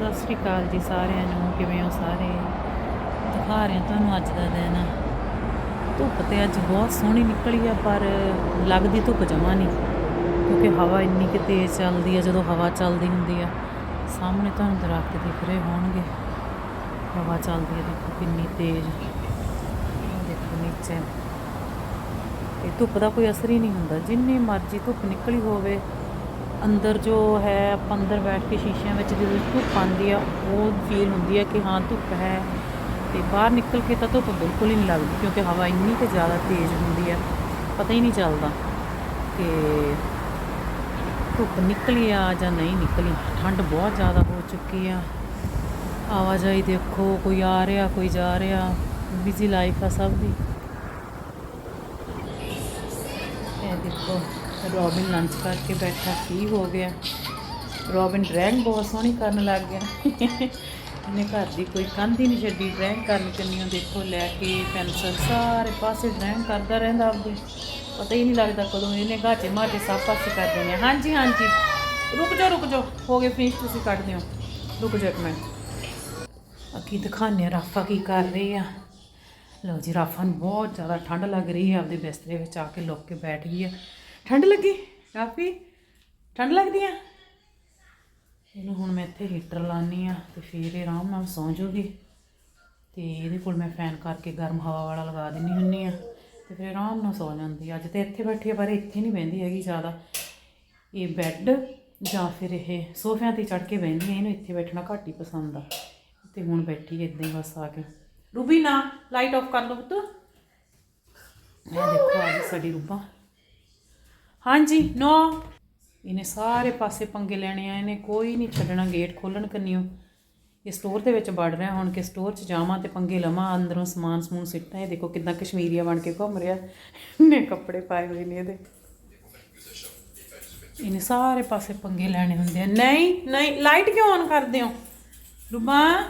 ਸਤਿ ਸ੍ਰੀ ਅਕਾਲ ਜੀ ਸਾਰਿਆਂ ਨੂੰ, ਕਿਵੇਂ ਹੋ ਸਾਰੇ? ਦਿਖਾ ਰਹੇ ਹਾਂ ਤੁਹਾਨੂੰ ਅੱਜ ਦਾ ਦਿਨ। ਧੁੱਪ ਤੇ ਅੱਜ ਬਹੁਤ ਸੋਹਣੀ ਨਿਕਲੀ ਆ, ਪਰ ਲੱਗਦੀ ਧੁੱਪ ਜਮਾ ਨਹੀਂ, ਕਿਉਂਕਿ ਹਵਾ ਇੰਨੀ ਕਿ ਤੇਜ਼ ਚੱਲਦੀ ਆ, ਜਦੋਂ ਹਵਾ ਚੱਲਦੀ ਹੁੰਦੀ ਆ, ਸਾਹਮਣੇ ਤੁਹਾਨੂੰ ਦਰਖਤ ਦਿਖ ਰਹੇ ਹੋਣਗੇ। ਹਵਾ ਚੱਲਦੀ ਆ, ਦੇਖੋ ਕਿੰਨੀ ਤੇਜ਼। ਦੇਖੋ ਨੀਚੇ। ਇਹ ਧੁੱਪ ਦਾ ਕੋਈ ਅਸਰ ਹੀ ਨਹੀਂ ਹੁੰਦਾ, ਜਿੰਨੀ ਮਰਜ਼ੀ ਧੁੱਪ ਨਿਕਲੀ ਹੋਵੇ ਅੰਦਰ ਜੋ ਹੈ, ਆਪਾਂ ਅੰਦਰ ਬੈਠ ਕੇ ਸ਼ੀਸ਼ਿਆਂ ਵਿੱਚ ਜਦੋਂ ਧੁੱਪ ਆਉਂਦੀ ਆ, ਉਹ ਫੀਲ ਹੁੰਦੀ ਹੈ ਕਿ ਹਾਂ, ਧੁੱਪ ਹੈ। ਤੇ ਬਾਹਰ ਨਿਕਲ ਕੇ ਤਾਂ ਧੁੱਪ ਬਿਲਕੁਲ ਹੀ ਨਹੀਂ ਲੱਗਦੀ, ਕਿਉਂਕਿ ਹਵਾ ਇੰਨੀ ਕਿ ਜ਼ਿਆਦਾ ਤੇਜ਼ ਹੁੰਦੀ ਆ, ਪਤਾ ਹੀ ਨਹੀਂ ਚੱਲਦਾ ਕਿ ਧੁੱਪ ਨਿਕਲੀ ਆ ਜਾਂ ਨਹੀਂ ਨਿਕਲੀ। ਠੰਡ ਬਹੁਤ ਜ਼ਿਆਦਾ ਹੋ ਚੁੱਕੀ ਆ। ਆਵਾਜਾਈ ਦੇਖੋ, ਕੋਈ ਆ ਰਿਹਾ, ਕੋਈ ਜਾ ਰਿਹਾ ਬਿਜ਼ੀ ਲਾਈਫ ਆ ਸਭ ਦੀ। ਇਹ ਦੇਖੋ। ਰੋਬਿਨ ਲੰਚ ਕਰਕੇ ਬੈਠਾ ਕੀ ਹੋ ਗਿਆ? ਰੋਬਿਨ ਡਰਾਇੰਗ ਬਹੁਤ ਸੋਹਣੀ ਕਰਨ ਲੱਗ ਗਿਆ। ਇਹਨੇ ਘਰ ਦੀ ਕੋਈ ਕੰਧ ਹੀ ਨਹੀਂ ਛੱਡੀ। ਡਰਾਇੰਗ ਕਰਨ ਕੰਨੀਆਂ ਦੇਖੋ, ਲੈ ਕੇ ਪੈਨਸਲ, ਸਾਰੇ ਪਾਸੇ ਡਰਾਇੰਗ ਕਰਦਾ ਰਹਿੰਦਾ ਆਪਦੇ। ਪਤਾ ਹੀ ਨਹੀਂ ਲੱਗਦਾ ਕਦੋਂ ਇਹਨੇ ਗਾਚੇ ਮਾਚੇ ਸਭ ਪਾਸੇ ਕਰ ਦੇਣੇ ਆ। ਹਾਂਜੀ ਹਾਂਜੀ। ਰੁਕ ਜਾਓ ਰੁਕ ਜਾਓ। ਹੋ ਗਏ ਫਿਨਿਸ਼ ਤੁਸੀਂ ਕੱਢ ਦਿਓ ਰੁਕ ਜਾ ਇੱਕ ਮਿੰਟ। ਅੱਗੇ ਦਿਖਾਉਂਦੇ ਆ ਰਾਫਾ ਕੀ ਕਰ ਰਹੀ ਆ। ਲਓ ਜੀ, ਰਾਫਾ ਨੂੰ ਬਹੁਤ ਜ਼ਿਆਦਾ ਠੰਡ ਲੱਗ ਰਹੀ ਹੈ ਆਪਦੇ ਬਿਸਤਰੇ ਵਿੱਚ ਆ ਕੇ ਲੁੱਕ ਕੇ ਬੈਠ ਗਈ ਆ। ਠੰਡ ਲੱਗੀ? ਕਾਫੀ? ਠੰਡ ਲੱਗਦੀ ਆ? ਇਹਨੂੰ ਹੁਣ ਮੈਂ ਇੱਥੇ ਹੀਟਰ ਲਾਨੀ ਆ ਤੇ ਫਿਰ ਇਹ ਆਰਾਮ ਨਾਲ ਸੌਂ ਜਾਊਗੀ। ਤੇ ਇਹਦੇ ਕੋਲ ਮੈਂ ਫੈਨ ਕਰਕੇ ਗਰਮ ਹਵਾ ਵਾਲਾ ਲਗਾ ਦਿੰਨੀ ਹੁੰਨੀ ਆ। ਤੇ ਫਿਰ ਆਰਾਮ ਨਾਲ ਸੌ ਜਾਂਦੀ ਅੱਜ ਤੇ ਇੱਥੇ ਬੈਠੀ ਆ, ਪਰ ਇੱਥੇ ਨਹੀਂ ਬਹਿੰਦੀ ਹੈਗੀ ਜ਼ਿਆਦਾ। ਇਹ ਬੈੱਡ ਜਾਂ ਫਿਰ ਇਹ ਸੋਫਿਆਂ ਤੇ ਚੜ ਕੇ ਬਹਿੰਦੀ ਆ, ਇਹਨੂੰ ਇੱਥੇ ਬੈਠਣਾ ਘੱਟ ਹੀ ਪਸੰਦ ਆ। ਤੇ ਹੁਣ ਬੈਠੀ ਇਦਾਂ ਹੀ ਬਸ ਆ ਕੇ। ਰੂਬੀ ਨਾ ਲਾਈਟ ਆਫ ਕਰ ਲਓ ਪੁੱਤ। ਇਹ ਦੇਖੋ ਆ ਸਾਡੀ ਰੂਬਾ। ਹਾਂਜੀ, ਨੋ। ਇਹਨੇ ਸਾਰੇ ਪਾਸੇ ਪੰਗੇ ਲੈਣੇ ਆ, ਇਹਨੇ ਕੋਈ ਨਹੀਂ ਛੱਡਣਾ ਗੇਟ ਖੋਲਣ ਕੰਨਿਓ। ਇਹ ਸਟੋਰ ਦੇ ਵਿੱਚ ਵੜ ਰਿਹਾ, ਹੁਣ ਕਿ ਸਟੋਰ 'ਚ ਜਾਵਾਂ ਤੇ ਪੰਗੇ ਲਵਾਂ, ਅੰਦਰੋਂ ਸਮਾਨ ਸਮੂਨ ਸਿੱਟਾਂ, ਇਹ ਦੇਖੋ ਕਿਦਾਂ ਕਸ਼ਮੀਰੀਆ ਬਣ ਕੇ ਘੁੰਮ ਰਿਹਾ। ਨੇ ਕੱਪੜੇ ਪਾਏ ਹੋਏ ਨੇ ਇਹਦੇ। ਇਹਨੇ ਸਾਰੇ ਪਾਸੇ ਪੰਗੇ ਲੈਣੇ ਹੁੰਦੇ ਆ। ਨਹੀਂ ਨਹੀਂ ਲਾਈਟ ਕਿਉਂ ਔਨ ਕਰਦੇ ਹੋ? ਰੂਬਾ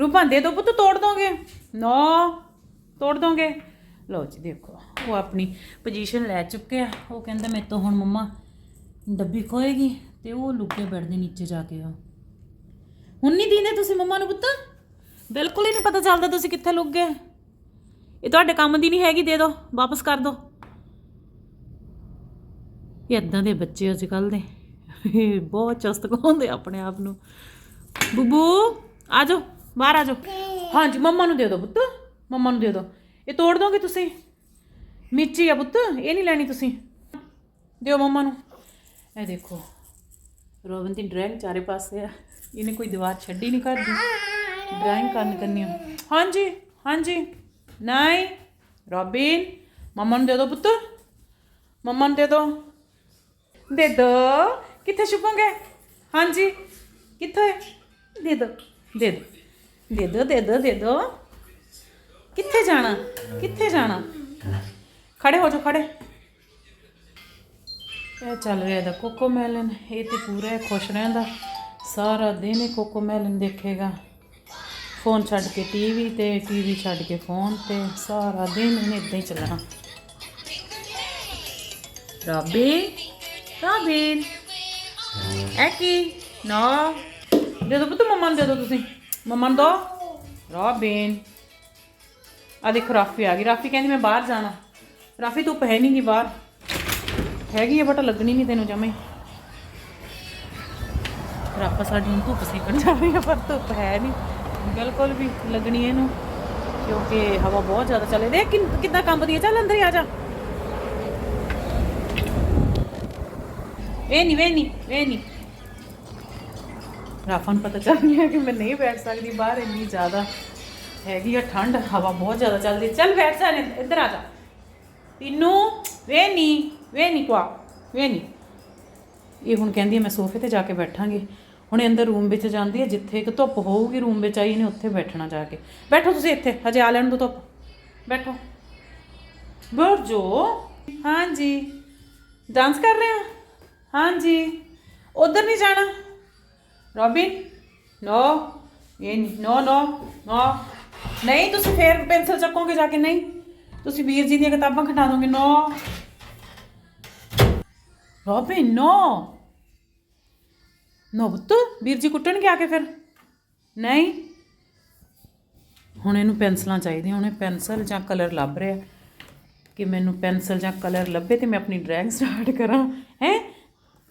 ਰੂਪਾਂ ਦੇ ਦੋ ਪੁੱਤ, ਤੋੜ ਦੋਗੇ? ਨੋ, ਤੋੜ ਦੋਗੇ? ਲਓ ਜੀ ਦੇਖੋ, ਉਹ ਆਪਣੀ ਪੋਜੀਸ਼ਨ ਲੈ ਚੁੱਕੇ ਆ। ਉਹ ਕਹਿੰਦਾ ਮੇਰੇ ਤੋਂ ਹੁਣ ਮੰਮਾ ਡੱਬੀ ਖੋਏਗੀ ਤੇ ਉਹ ਲੁੱਕੇ ਬੈਠਦੇ ਨੀਚੇ ਜਾ ਕੇ ਉਹ। ਹੁਣ ਨਹੀਂ ਦਿੰਦੇ ਤੁਸੀਂ ਮੰਮਾ ਨੂੰ ਪੁੱਤ? ਬਿਲਕੁਲ ਹੀ ਨਹੀਂ ਪਤਾ ਚੱਲਦਾ ਤੁਸੀਂ ਕਿੱਥੇ ਲੁੱਕ ਗਏ। ਇਹ ਤੁਹਾਡੇ ਕੰਮ ਦੀ ਨਹੀਂ ਹੈਗੀ, ਦੇ ਦਿਓ ਵਾਪਸ ਕਰ ਦਿਓ ਇਹ ਇਦਾਂ ਦੇ ਬੱਚੇ ਅੱਜ ਕੱਲ ਦੇ। ਬਹੁਤ ਚਸਤ ਕਹਾਉਂਦੇ ਆਪਣੇ ਆਪ ਨੂੰ। ਬੁੱਬੂ, ਆ ਜਾਓ, ਬਾਹਰ ਆ ਜਾਓ। ਹਾਂਜੀ, ਮੰਮਾ ਨੂੰ ਦੇ ਦਿਓ ਪੁੱਤ। ਮੰਮਾ ਨੂੰ ਦੇ ਦਿਓ ਇਹ ਤੋੜ ਦੋਗੇ ਤੁਸੀਂ? ਮਿਰਚੀ ਆ ਪੁੱਤ, ਇਹ ਨਹੀਂ ਲੈਣੀ ਤੁਸੀਂ। ਦਿਓ ਮੰਮਾ ਨੂੰ। ਇਹ ਦੇਖੋ ਰੋਬਨ ਦੀ ਡਰਾਇੰਗ ਚਾਰੇ ਪਾਸੇ ਆ। ਇਹਨੇ ਕੋਈ ਦੀਵਾਰ ਛੱਡੀ ਨਹੀਂ ਕਰਦੀ ਡਰਾਇੰਗ ਕਰਨ ਕਰਨੀ ਆ। ਹਾਂਜੀ ਹਾਂਜੀ। ਨਹੀਂ, ਰੋਬਿਨ, ਮੰਮਾ ਨੂੰ ਦੇ ਦਿਓ ਪੁੱਤ। ਮੰਮਾ ਨੂੰ ਦੇ ਦੋ। ਦੇ ਦੋ। ਕਿੱਥੇ ਛੁਪੋਗੇ? ਹਾਂਜੀ, ਕਿੱਥੇ? ਦੇ ਦੋ। ਦੇ ਦੋ। ਦੇ ਦੋ ਦੇ ਦੋ ਦੇ ਦੋ। ਕਿੱਥੇ ਜਾਣਾ? ਕਿੱਥੇ ਜਾਣਾ? ਖੜੇ ਹੋ ਜਾਓ, ਖੜੇ। ਇਹ ਚੱਲ ਰਿਹਾ ਦਾ ਕੋਕੋ ਮੈਲਨ। ਇਹ ਤੇ ਪੂਰਾ ਖੁਸ਼ ਰਹਿੰਦਾ। ਸਾਰਾ ਦਿਨ ਇਹ ਕੋਕੋ ਮੈਲਨ ਦੇਖੇਗਾ। ਫੋਨ ਛੱਡ ਕੇ ਟੀਵੀ ਤੇ ਟੀਵੀ ਛੱਡ ਕੇ ਫੋਨ ਤੇ। ਸਾਰਾ ਦਿਨ ਇਹਨੇ ਇਦਾਂ ਹੀ ਚੱਲਣਾ। ਰਾਬੀ ਰਾਬਿਨ ਐਕੀ ਨਾ। ਦੇ ਦੋ ਪੁੱਤ, ਮੰਮਾ ਨੂੰ ਦੇ ਦੋ ਤੁਸੀਂ। ਮੰਮਾ ਨੂੰ ਦੋ। ਰਾਬਿਨ ਆ ਦੇਖੋ ਰਾਫੀ ਆ ਗਈ। ਰਾਫੀ ਕਹਿੰਦੀ ਮੈਂ ਬਾਹਰ ਜਾਣਾ। ਰਾਫੀ ਧੁੱਪ ਹੈ ਨਹੀਂ ਗੀ ਬਾਹਰ। ਹੈਗੀ ਆ ਬਟ ਲੱਗਣੀ ਨਹੀਂ ਤੈਨੂੰ ਜਮੇ। ਰਾਪਾ ਸਾਡੀ ਨੂੰ ਧੁੱਪ ਸੇਕਣ। ਜਾ ਰਹੀ ਆ ਪਰ ਧੁੱਪ ਹੈ ਨਹੀਂ। ਬਿਲਕੁਲ ਵੀ ਲੱਗਣੀ ਇਹਨੂੰ ਕਿਉਂਕਿ ਹਵਾ ਬਹੁਤ ਜ਼ਿਆਦਾ ਚੱਲੇ ਦੇਖ ਕਿੰਨ- ਕਿੱਦਾਂ ਕੰਬਦੀ ਹੈ। ਚੱਲ ਅੰਦਰ ਹੀ ਆ ਜਾ। ਇਹ ਨਹੀਂ ਵੇ ਨਹੀਂ ਵੇ ਨਹੀਂ। ਰਾਫਾ ਨੂੰ ਪਤਾ ਚੱਲ ਗਿਆ ਕਿ ਮੈਂ ਨਹੀਂ ਬੈਠ ਸਕਦੀ ਬਾਹਰ ਇੰਨੀ ਜ਼ਿਆਦਾ ਹੈਗੀ ਆ ਠੰਡ, ਹਵਾ ਬਹੁਤ ਜ਼ਿਆਦਾ ਚੱਲਦੀ ਚੱਲ ਬੈਠ ਜਾ ਨੇ- ਇੱਧਰ ਆ ਜਾ। ਤੀਨੂ ਵੇ ਨਹੀਂ ਵੇ ਨਹੀਂ ਕੁਆ ਵੇ ਨਹੀਂ ਇਹ ਹੁਣ ਕਹਿੰਦੀ ਮੈਂ ਸੋਫੇ ਤੇ ਜਾ ਕੇ ਬੈਠਾਂਗੀ। ਹੁਣ ਅੰਦਰ ਰੂਮ ਵਿੱਚ ਜਾਂਦੀ ਹੈ ਜਿੱਥੇ ਕਿ ਧੁੱਪ ਹੋਊਗੀ ਰੂਮ ਵਿੱਚ, ਆਈ ਨੇ ਉੱਥੇ ਬੈਠਣਾ ਜਾ ਕੇ। ਬੈਠੋ ਤੁਸੀਂ ਇੱਥੇ, ਹਜੇ ਆ ਲੈਣ ਦੋ ਧੁੱਪ। ਬੈਠੋ। ਬੈਠ ਜੋ ਹਾਂਜੀ। ਡਾਂਸ ਕਰ ਰਹੇ ਹੋ ਹਾਂਜੀ। ਉਧਰ ਨਹੀਂ ਜਾਣਾ? ਰੋਬਿਨ? ਨੋ। ਇਹ ਨਹੀਂ ਨੋ ਨੋ ਨੋ। ਨਹੀਂ, ਤੁਸੀਂ ਫੇਰ ਪੈਨਸਲ ਚੱਕੋਗੇ ਜਾ ਕੇ, ਨਹੀਂ। ਤੁਸੀਂ ਵੀਰ ਜੀ ਦੀਆਂ ਕਿਤਾਬਾਂ ਖਟਾ ਦੋਗੇ, ਨੋ। ਰੋਬਿਨ, ਨੋ। ਨੋ ਪੁੱਤ, ਵੀਰ ਜੀ ਕੁੱਟਣਗੇ ਆ ਕੇ ਫਿਰ। ਨਹੀਂ। ਹੁਣ ਇਹਨੂੰ ਪੈਨਸਲਾਂ ਚਾਹੀਦੀਆਂ, ਹੁਣ ਇਹ ਪੈਨਸਲ ਜਾਂ ਕਲਰ ਲੱਭ ਰਿਹਾ। ਕਿ ਮੈਨੂੰ ਪੈਨਸਲ ਜਾਂ ਕਲਰ ਲੱਭੇ ਤੇ ਮੈਂ ਆਪਣੀ ਡਰਾਇੰਗ ਸਟਾਰਟ ਕਰਾਂ। ਹੈ?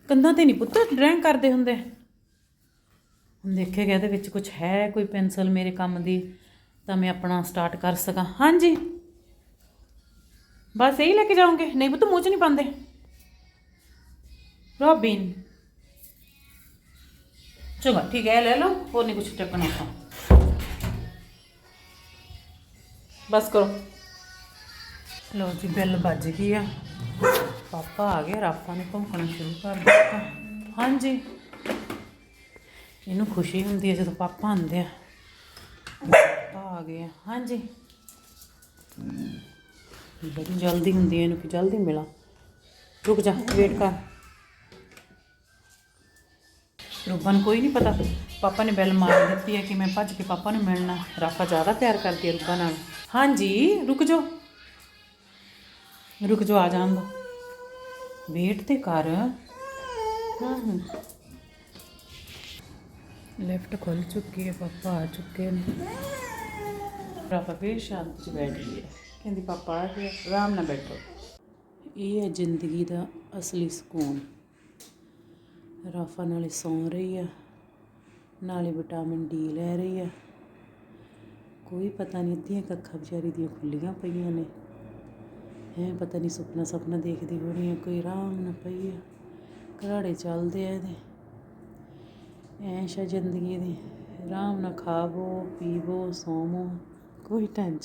ਕੰਧਾਂ ਤੇ ਨਹੀਂ ਪੁੱਤ, ਡਰਾਇੰਗ ਕਰਦੇ ਹੁੰਦੇ। ਹੁਣ ਦੇਖੇਗਾ ਇਹਦੇ ਵਿੱਚ ਕੁਝ ਹੈ ਕੋਈ ਪੈਨਸਲ ਮੇਰੇ ਕੰਮ ਦੀ? ਤਾਂ ਮੈਂ ਆਪਣਾ ਸਟਾਰਟ ਕਰ ਸਕਾਂ। ਹਾਂਜੀ। ਬਸ ਇਹੀ ਲੈ ਕੇ ਜਾਓਗੇ? ਨਹੀਂ ਪੁੱਤ, ਮੂੰਹ ਚ ਨਹੀਂ ਪਾਉਂਦੇ। ਰੋਬਿਨ। ਚਲੋ ਠੀਕ ਹੈ, ਇਹ ਲੈ ਲਓ, ਹੋਰ ਨਹੀਂ ਕੁਝ ਚੱਕਣਾ ਆਪਾਂ। ਬਸ ਕਰੋ। ਲੋ ਜੀ, ਬੈਲ ਵੱਜ ਗਈ ਆ। ਪਾਪਾ ਆ ਗਿਆ ਰਾਪਾ ਨੇ ਭੌਂਕਣਾ ਸ਼ੁਰੂ ਕਰ ਦਿੱਤਾ। ਹਾਂਜੀ। ਇਹਨੂੰ ਖੁਸ਼ੀ ਹੁੰਦੀ ਹੈ ਜਦੋਂ ਪਾਪਾ ਆਉਂਦੇ ਆ। ਆ ਗਏ ਆ। ਹਾਂਜੀ। ਬੜੀ ਜਲਦੀ ਹੁੰਦੀ ਹੈ ਇਹਨੂੰ ਕਿ ਜਲਦੀ ਮਿਲਾਂ। ਰੁਕ ਜਾ ਵੇਟ ਕਰ। ਰੂਪਾ ਨੂੰ ਕੋਈ ਨਹੀਂ ਪਤਾ। ਪਾਪਾ ਨੇ ਬੈਲ ਮਾਰ ਦਿੱਤੀ ਹੈ ਕਿ ਮੈਂ ਭੱਜ ਕੇ ਪਾਪਾ ਨੂੰ ਮਿਲਣਾ। ਰਾਫਾ ਜ਼ਿਆਦਾ ਪਿਆਰ ਕਰਦੀ ਹੈ ਰੂਪਾ ਨਾਲ। ਹਾਂਜੀ, ਰੁਕ ਜਾਓ। ਰੁਕ ਜਾਓ, ਆ ਜਾਣ ਦੋ ਵੇਟ ਤੇ ਕਰ। ਹਾਂ ਲੈਫਟ ਖੁੱਲ ਚੁੱਕੀ ਹੈ ਪਾਪਾ ਆ ਚੁੱਕੇ ਨੇ। ਰਾਫਾ ਫੇਰ ਸ਼ਾਂਤ ਚ ਬੈਠ ਗਈ ਹੈ। ਕਹਿੰਦੀ, ਪਾਪਾ ਆ ਗਿਆ ਆਰਾਮ ਨਾਲ ਬੈਠੋ। ਇਹ ਹੈ ਜ਼ਿੰਦਗੀ ਦਾ ਅਸਲੀ ਸਕੂਨ। ਰਾਫਾ ਨਾਲੇ ਸੌਂ ਰਹੀ ਆ, ਨਾਲੇ ਵਿਟਾਮਿਨ ਡੀ ਲੈ ਰਹੀ ਆ। ਕੋਈ ਪਤਾ ਨਹੀਂ ਅੱਧੀਆਂ ਕੱਖਾਂ ਵਿਚਾਰੀ ਦੀਆਂ ਖੁੱਲੀਆਂ ਪਈਆਂ ਨੇ। ਹੈ, ਪਤਾ ਨਹੀਂ ਸੁਪਨਾ ਸੁਪਨਾ ਦੇਖਦੀ ਹੋਣੀ ਆ, ਕੋਈ ਆਰਾਮ ਨਾਲ ਪਈ ਆ। ਘਰਾੜੇ ਚੱਲਦੇ ਆ ਇਹਦੇ। ਐਸ਼ ਆ ਜ਼ਿੰਦਗੀ ਦੀ। ਆਰਾਮ ਨਾਲ ਖਾਵੋ, ਪੀਵੋ, ਸੌਵੋ। ਕੋਈ ਟੈਨਸ਼ਨ